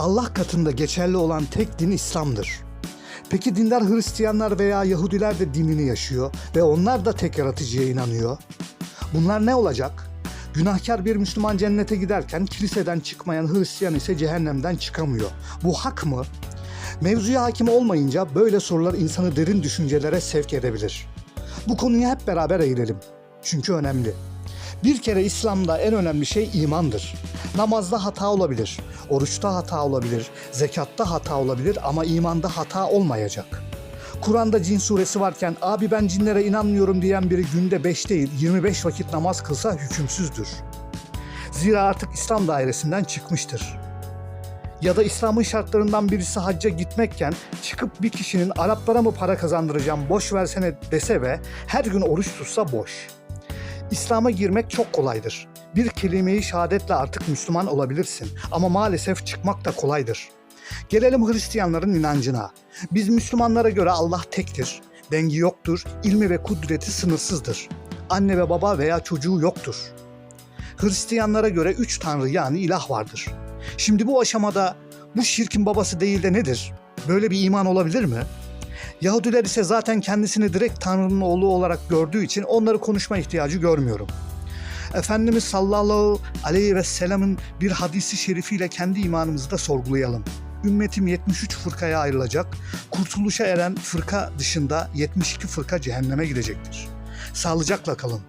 Allah katında geçerli olan tek din İslam'dır. Peki dindar Hristiyanlar veya Yahudiler de dinini yaşıyor ve onlar da tek yaratıcıya inanıyor. Bunlar ne olacak? Günahkar bir Müslüman cennete giderken kiliseden çıkmayan Hristiyan ise cehennemden çıkamıyor. Bu hak mı? Mevzuya hakim olmayınca böyle sorular insanı derin düşüncelere sevk edebilir. Bu konuyu hep beraber eğilelim. Çünkü önemli. Bir kere İslam'da en önemli şey imandır. Namazda hata olabilir, oruçta hata olabilir, zekatta hata olabilir ama imanda hata olmayacak. Kur'an'da cin suresi varken abi ben cinlere inanmıyorum diyen biri günde 5 değil 25 vakit namaz kılsa hükümsüzdür. Zira artık İslam dairesinden çıkmıştır. Ya da İslam'ın şartlarından birisi hacca gitmekken çıkıp bir kişinin Araplara mı para kazandıracağım boş versene dese ve her gün oruç tutsa boş. İslam'a girmek çok kolaydır. Bir kelimeyi şehadetle artık Müslüman olabilirsin ama maalesef çıkmak da kolaydır. Gelelim Hristiyanların inancına. Biz Müslümanlara göre Allah tektir. Dengi yoktur, ilmi ve kudreti sınırsızdır. Anne ve baba veya çocuğu yoktur. Hristiyanlara göre üç tanrı yani ilah vardır. Şimdi bu aşamada bu şirkin babası değil de nedir? Böyle bir iman olabilir mi? Yahudiler ise zaten kendisini direkt Tanrı'nın oğlu olarak gördüğü için onları konuşma ihtiyacı görmüyorum. Efendimiz sallallahu aleyhi ve sellem'in bir hadisi şerifiyle kendi imanımızı da sorgulayalım. Ümmetim 73 fırkaya ayrılacak. Kurtuluşa eren fırka dışında 72 fırka cehenneme gidecektir. Sağlıcakla kalın.